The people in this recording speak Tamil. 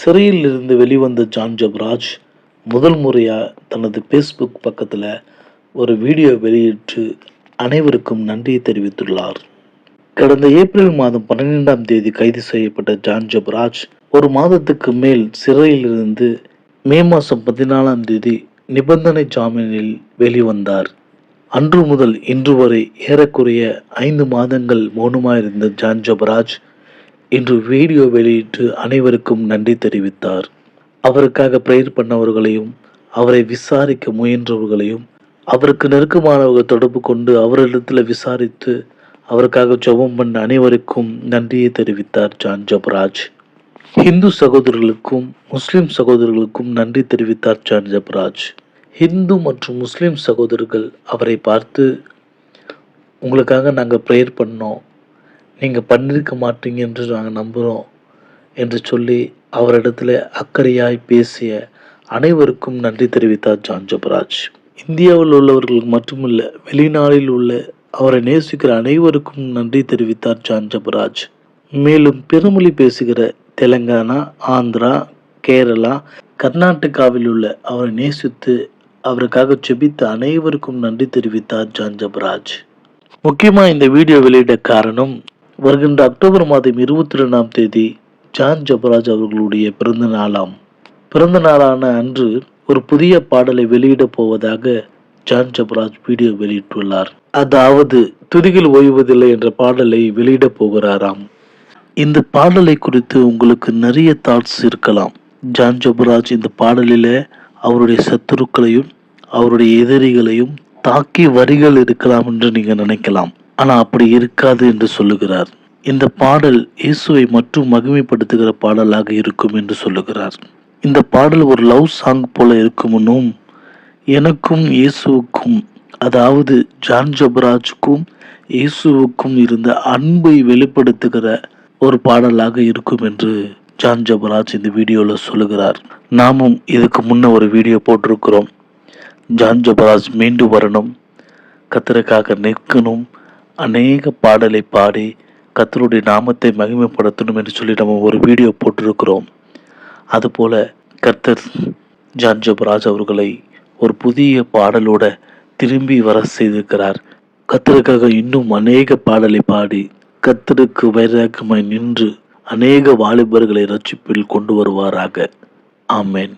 சிறையில் இருந்து வெளிவந்த ஜான் ஜப்ராஜ் முதல் முறையாக தனது ஃபேஸ்புக் பக்கத்தில் ஒரு வீடியோ வெளியிட்டு அனைவருக்கும் நன்றியை தெரிவித்துள்ளார். கடந்த ஏப்ரல் மாதம் பன்னிரெண்டாம் தேதி கைது செய்யப்பட்ட ஜான் ஜப்ராஜ் ஒரு மாதத்துக்கு மேல் சிறையில் இருந்து மே மாதம் பதினாலாம் தேதி நிபந்தனை ஜாமீனில் வெளிவந்தார். அன்று முதல் இன்று வரை ஏறக்குறைய ஐந்து மாதங்கள் மௌனமாயிருந்த ஜான் ஜபராஜ் இன்று வீடியோ வெளியிட்டு அனைவருக்கும் நன்றி தெரிவித்தார். அவருக்காக ப்ரேயர் பண்ணவர்களையும் அவரை விசாரிக்க முயன்றவர்களையும் அவருக்கு நெருக்கமானவர்கள் தொடர்பு கொண்டு அவரிடத்தில் விசாரித்து அவருக்காக ஜெபம் பண்ண அனைவருக்கும் நன்றியை தெரிவித்தார் ஜான் ஜபராஜ். ஹிந்து சகோதரர்களுக்கும் முஸ்லிம் சகோதரர்களுக்கும் நன்றி தெரிவித்தார் ஜான் ஜபராஜ். ஹிந்து மற்றும் முஸ்லிம் சகோதரர்கள் அவரை பார்த்து உங்களுக்காக நாங்கள் ப்ரேயர் பண்ணோம். நீங்கள் பண்ணியிருக்க மாட்டீங்க என்று நாங்கள் நம்புகிறோம் என்று சொல்லி அவரிடத்துல அக்கறையாய் பேசிய அனைவருக்கும் நன்றி தெரிவித்தார் ஜான் ஜபராஜ். இந்தியாவில் உள்ளவர்களுக்கு மட்டுமல்ல வெளிநாட்டில் உள்ள அவரை நேசிக்கிற அனைவருக்கும் நன்றி தெரிவித்தார் ஜான் ஜபராஜ். மேலும் பிறமொழி பேசுகிற தெலுங்கானா ஆந்திரா கேரளா கர்நாடகாவில் உள்ள அவரை நேசித்து அவருக்காக செபித்த அனைவருக்கும் நன்றி தெரிவித்தார் ஜான் ஜபராஜ். முக்கியமாக இந்த வீடியோ வெளியிட காரணம் வருகின்ற அக்டோபர் மாதம் இருபத்தி ரெண்டாம் தேதி ஜான் ஜபராஜ் அவர்களுடைய பிறந்த நாளாம். பிறந்த நாளான அன்று ஒரு புதிய பாடலை வெளியிடப் போவதாக ஜான் ஜபராஜ் வீடியோ வெளியிட்டுள்ளார். அதாவது துதிகள் ஓய்வதில்லை என்ற பாடலை வெளியிடப் போகிறாராம். இந்த பாடலை குறித்து உங்களுக்கு நிறைய தாட்ஸ் இருக்கலாம். ஜான் ஜபராஜ் இந்த பாடலில் அவருடைய சத்துருக்களையும் அவருடைய எதிரிகளையும் தாக்கி வரிகள் இருக்கலாம் என்று நீங்கள் நினைக்கலாம். ஆனால் அப்படி இருக்காது என்று சொல்லுகிறார். இந்த பாடல் இயேசுவை மட்டும் மகிமைப்படுத்துகிற பாடலாக இருக்கும் என்று சொல்லுகிறார். இந்த பாடல் ஒரு லவ் சாங் போல இருக்கும்னும் எனக்கும் இயேசுவுக்கும் அதாவது ஜான் ஜபராஜுக்கும் இயேசுவுக்கும் இருந்த அன்பை வெளிப்படுத்துகிற ஒரு பாடலாக இருக்கும் என்று ஜான் ஜபராஜ் இந்த வீடியோவில் சொல்லுகிறார். நாமும் இதுக்கு முன்ன ஒரு வீடியோ போட்டிருக்கிறோம். ஜான் ஜபராஜ் மீண்டும் வரணும். கத்திரக்காக நிற்கணும். அநேக பாடலை பாடி கத்தருடைய நாமத்தை மகிமைப்படுத்தணும் என்று சொல்லி நம்ம ஒரு வீடியோ போட்டிருக்கிறோம். அதுபோல கர்த்தர் ஜான் ஜபராஜ் அவர்களை ஒரு புதிய பாடலோட திரும்பி வர செய்திருக்கிறார். கத்தருக்காக இன்னும் அநேக பாடலை பாடி கத்தருக்கு வைராக்கமாய் நின்று அநேக வாலிபர்களை ரட்சிப்பில் கொண்டு வருவாராக. ஆமேன்.